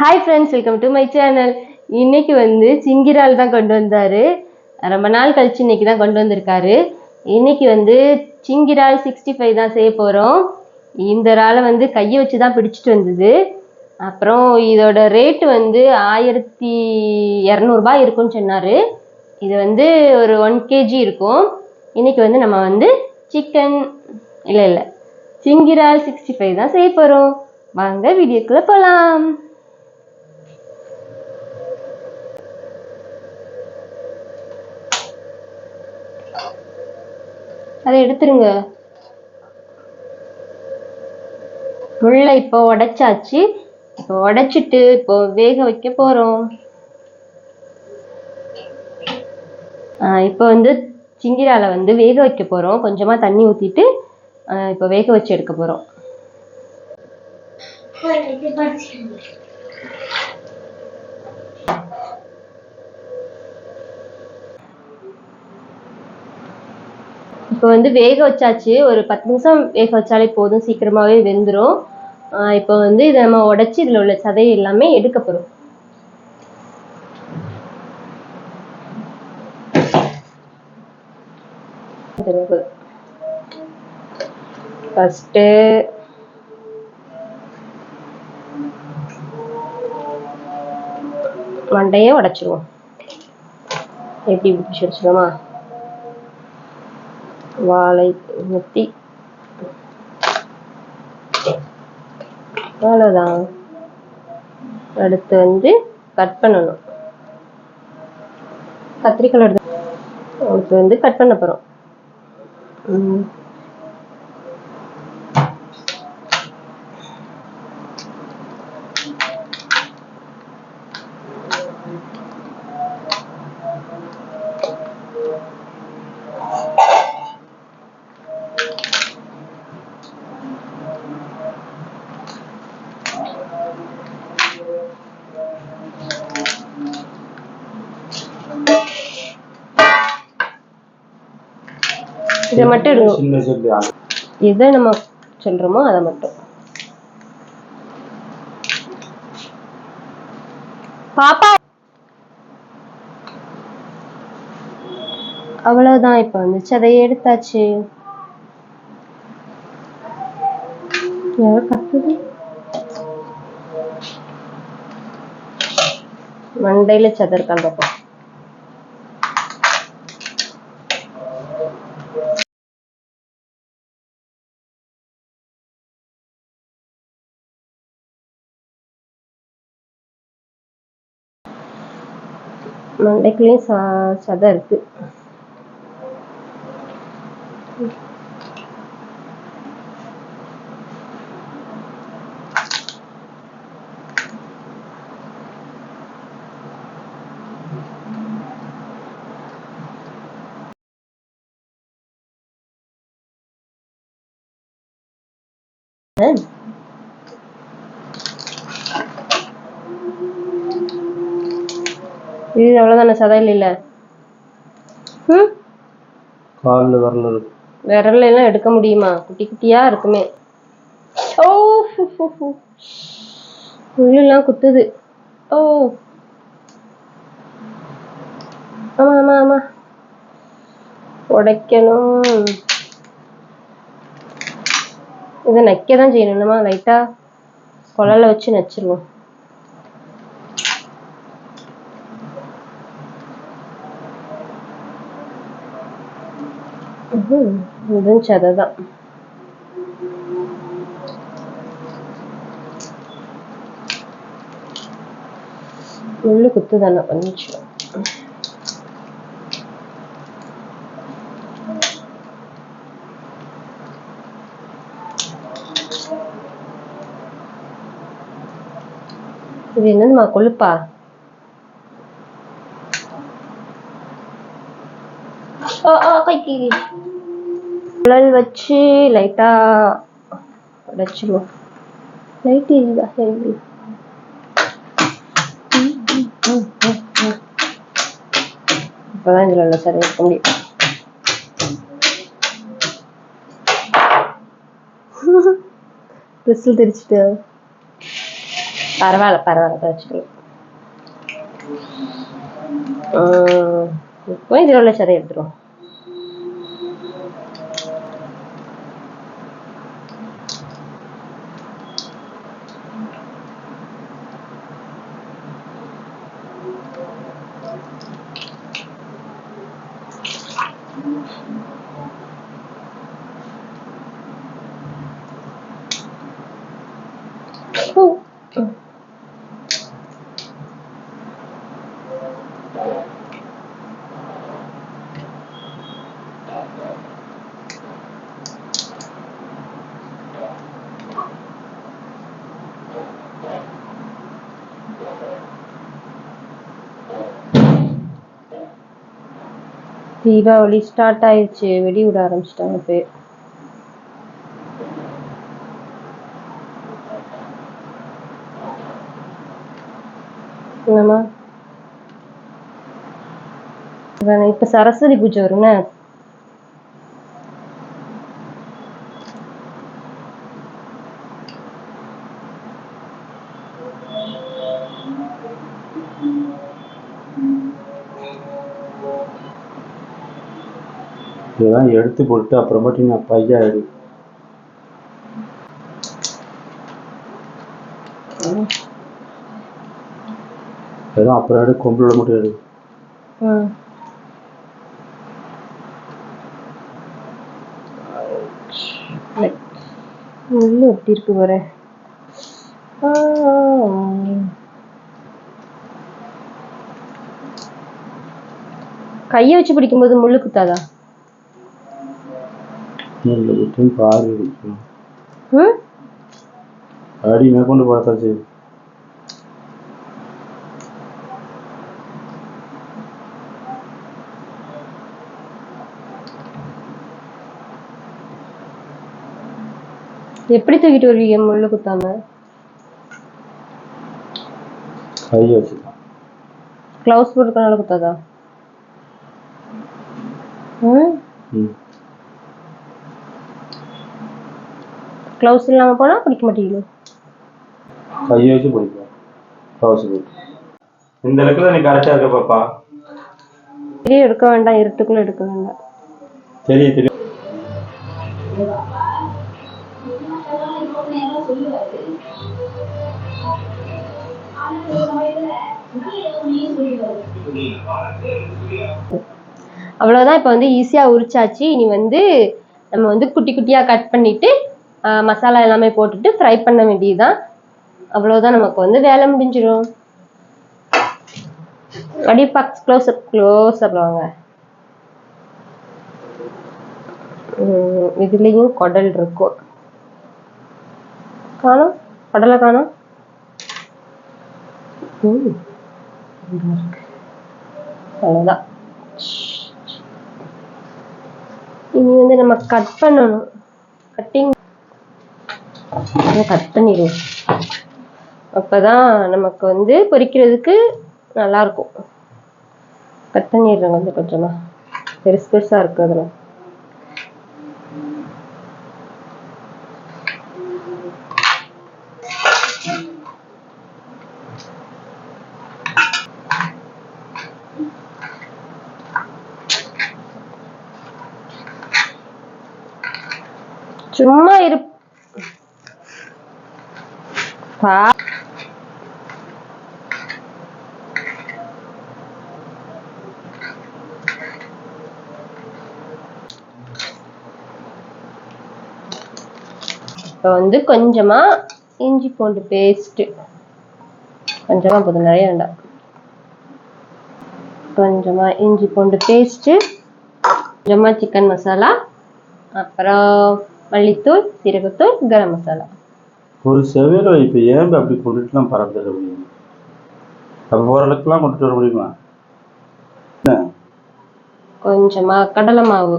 Hi friends welcome to my channel இன்னைக்கு வந்து சிங்கிரால் தான் கொண்டு வந்தாரு. ரொம்ப நாள் கழிச்சு இன்னைக்கு தான் கொண்டு வந்திருக்காரு. இன்னைக்கு வந்து சிங்கிரால் சிக்ஸ்டி ஃபைவ் தான் செய்ய போகிறோம் இந்த இறாலை வந்து கையை வச்சு தான் பிடிச்சிட்டு வந்தது. அப்புறம் இதோட ரேட்டு வந்து ஆயிரத்தி இரநூறுபா இருக்கும்னு சொன்னார். இது வந்து ஒரு ஒன் கேஜி இருக்கும். இன்னைக்கு வந்து நம்ம வந்து சிக்கன் இல்லை இல்லை. சிங்கிரால் சிக்ஸ்டி ஃபைவ் தான் செய்ய போகிறோம் வாங்க வீடியோக்குள்ளே போகலாம் அதை எடுத்துருங்க. முள்ளை இப்போ உடைச்சாச்சு. இப்போ உடைச்சிட்டு இப்போ வேக வைக்க போகிறோம் இப்போ வந்து சிங்கிரால வந்து வேக வைக்க போகிறோம் கொஞ்சமாக தண்ணி ஊற்றிட்டு இப்போ வேக வச்சு எடுக்க போகிறோம் இப்போ வந்து வேக வச்சாச்சு. ஒரு பத்து நிமிஷம் வேக வச்சாலே போதும். சீக்கிரமாகவே வெந்துடும் இப்போ வந்து இதை நம்ம உடச்சி இதில் உள்ள சதை எல்லாமே எடுக்க போகிறோம் ஃபஸ்ட்டு மண்டையே உடைச்சிருவோம். எப்படி பிடிச்சி வச்சுருவோமா வாழை முத்தி அவ்வளோதான் அடுத்து வந்து கட் பண்ணணும். கத்திரிக்காய் எடுத்து அடுத்து வந்து கட் பண்ண போகிறோம் இதை மட்டும் எடுங்க எதை நம்ம சொல்றோமோ அதை மட்டும். பாப்பா. அவ்வளவுதான் இப்ப வந்துச்சு. அதை எடுத்தாச்சு. யாரோ கத்துது? மண்டையில சதர் கலப்போம் மண்டைக்குள்ளேயும் சா சதை இருக்கு. இது அவ்வளவுதானே சதை இல்ல. ம் காலில் வரல இருக்கு விரல்ல எல்லாம் எடுக்க முடியுமா? குட்டி குட்டியா இருக்குமே. ஓ. முள்ளெல்லாம் குத்துது. ஓ. ஆமா ஆமா ஆமா. உடைக்கணும். இதை நைக்க தான் செய்யணுமா லைட்டா குழல வச்சு நச்சிருவோம். இதுவும் சதை தான் முள்ளு குத்து தானே கொஞ்சம் இது என்னதுமா கொழுப்பா ஆ ஆ கைக்கு குழல் வச்சு லைட்டா உடைச்சிருவோம். லைட் இல்ல ஹெவி இப்பதான் இதுல உள்ள சரி இருக்க முடியும். விசில் தெரிச்சுட்டு பரவாயில்ல பரவாயில்ல வச்சுக்கலாம் இப்போ இதில் உள்ள சதை எடுத்துருவோம். もしも。தீபாவளி ஸ்டார்ட் ஆயிடுச்சு. வெடி விட ஆரம்பிச்சிட்டாங்க இப்போ என்னம்மா? இப்ப சரஸ்வதி பூஜை வரும்னா இதெல்லாம் எடுத்து போட்டு அப்புறமேட்டு நான் பையா எடு இதெல்லாம் அப்புறம் எடு கொம்பில் மட்டும் எடு முள்ளு எப்படி இருக்கு பாரு. கையை வச்சு பிடிக்கும்போது முள்ளு குத்தாதா? இல்லை விட்டு பாரு இருக்கும். ம் அடி மேற்கொண்டு பார்த்தாச்சு எப்படி தூக்கிட்டு வருவீங்க முள்ளு குத்தாம? கையை வச்சுக்கலாம். க்ளவுஸ் போட்டுக்கனால குத்தாதா? ம். க்ளவுஸ் இல்லாம போனா பிடிக்க மாட்டீங்களோ? கையை வச்சு பிடிக்கலாம் க்ளவுஸ் இந்த இடத்துல நீ கரெக்டாக இருக்க பாப்பா. வெளியே எடுக்க வேண்டாம் இருட்டுக்குள்ள எடுக்க வேண்டாம். தெரியும் தெரியும் அவ்வளவுதான் இப்போ வந்து ஈஸியா உரிச்சாச்சு. இனி வந்து நம்ம வந்து குட்டி குட்டியா கட் பண்ணிட்டு ஆஹ், மசாலா எல்லாமே போட்டுட்டு ஃப்ரை பண்ண வேண்டியதுதான். அவ்வளவுதான் நமக்கு வந்து வேலை முடிஞ்சிடும் அடி box close up close up வாங்க. இதுலயும் குடல் இருக்கும் காணும்? குடலை காணும்? உம், அவ்வளவுதான். இனி வந்து நம்ம கட் பண்ணணும். கட்டிங் கட் பண்ணிடுவோம் அப்பதான் நமக்கு வந்து பொரிக்கிறதுக்கு நல்லா இருக்கும் கட் பண்ணிடுறேன் வந்து கொஞ்சமா. பெருசு பெருசா இருக்கு அதுல. சும்மா இரு பா இப்போ வந்து கொஞ்சமா இஞ்சி பூண்டு பேஸ்ட் கொஞ்சமா போதும் நிறைய வேண்டாம். கொஞ்சமா இஞ்சி பூண்டு பேஸ்ட் கொஞ்சமா சிக்கன் மசாலா அப்புறம் மல்லித்தூள் சீரகத்தூள் கரம் மசாலா ஒரு செவையில இப்போ ஏன் அப்படி கொண்டுட்டுலாம் பறந்துட முடியும்? அப்போ ஓரளவுக்குலாம் கொண்டுட்டு வர முடியுமா? என்ன? கொஞ்சமா கடலை மாவு.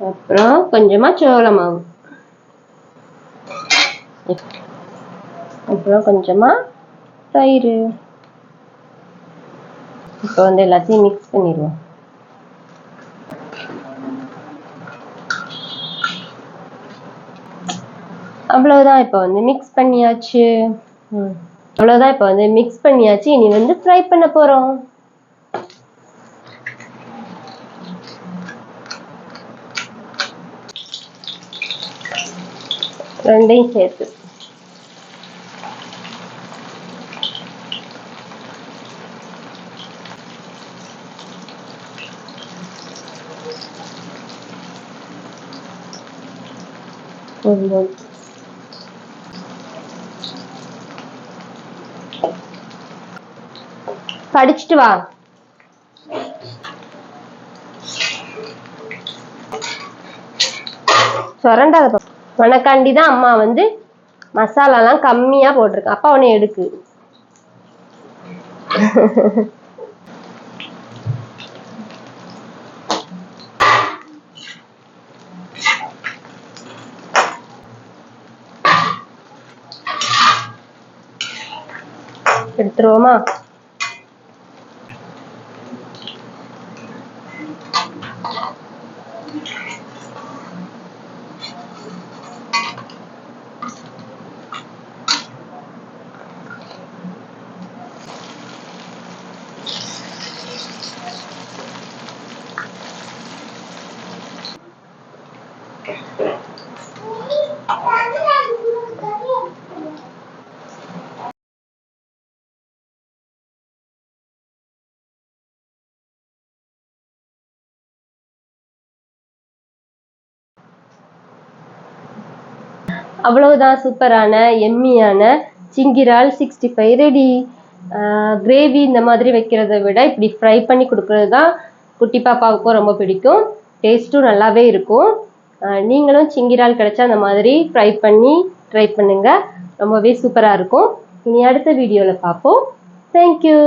அப்புறம் கொஞ்சமா சோள மாவு. அப்புறம் கொஞ்சமா தயிர். இப்போ வந்து எல்லாத்தையும் மிக்ஸ் பண்ணிடுவோம். அவ்வளவுதான் இப்போ வந்து மிக்ஸ் பண்ணியாச்சு. அவ்வளோதான் அவ்வளவுதான் இப்போ வந்து மிக்ஸ் பண்ணியாச்சு. இனி வந்து ஃப்ரை பண்ண போறோம். ரெண்டையும் சேர்த்து. கொஞ்சம் படிச்சுட்டு வா. சொரண்டாத உனக்காண்டி தான் அம்மா வந்து மசாலாலாம் கம்மியா போட்டிருக்கேன் அப்பா உன்னை எடுக்கு. எடுத்துருவோமா? அவ்வளவுதான் சூப்பரான எம்மியான சிங்கிரால் சிக்ஸ்டி ஃபைவ் ரெடி கிரேவி இந்த மாதிரி வைக்கிறத விட இப்படி ஃப்ரை பண்ணி கொடுக்கறது தான் குட்டி பாப்பாவுக்கும் ரொம்ப பிடிக்கும். டேஸ்ட்டும் நல்லாவே இருக்கும். நீங்களும் சிங்கிரால் கிடைச்சா அந்த மாதிரி ஃப்ரை பண்ணி ட்ரை பண்ணுங்கள் ரொம்பவே சூப்பராக இருக்கும். இனி அடுத்த வீடியோவில் பார்ப்போம். தேங்க்யூ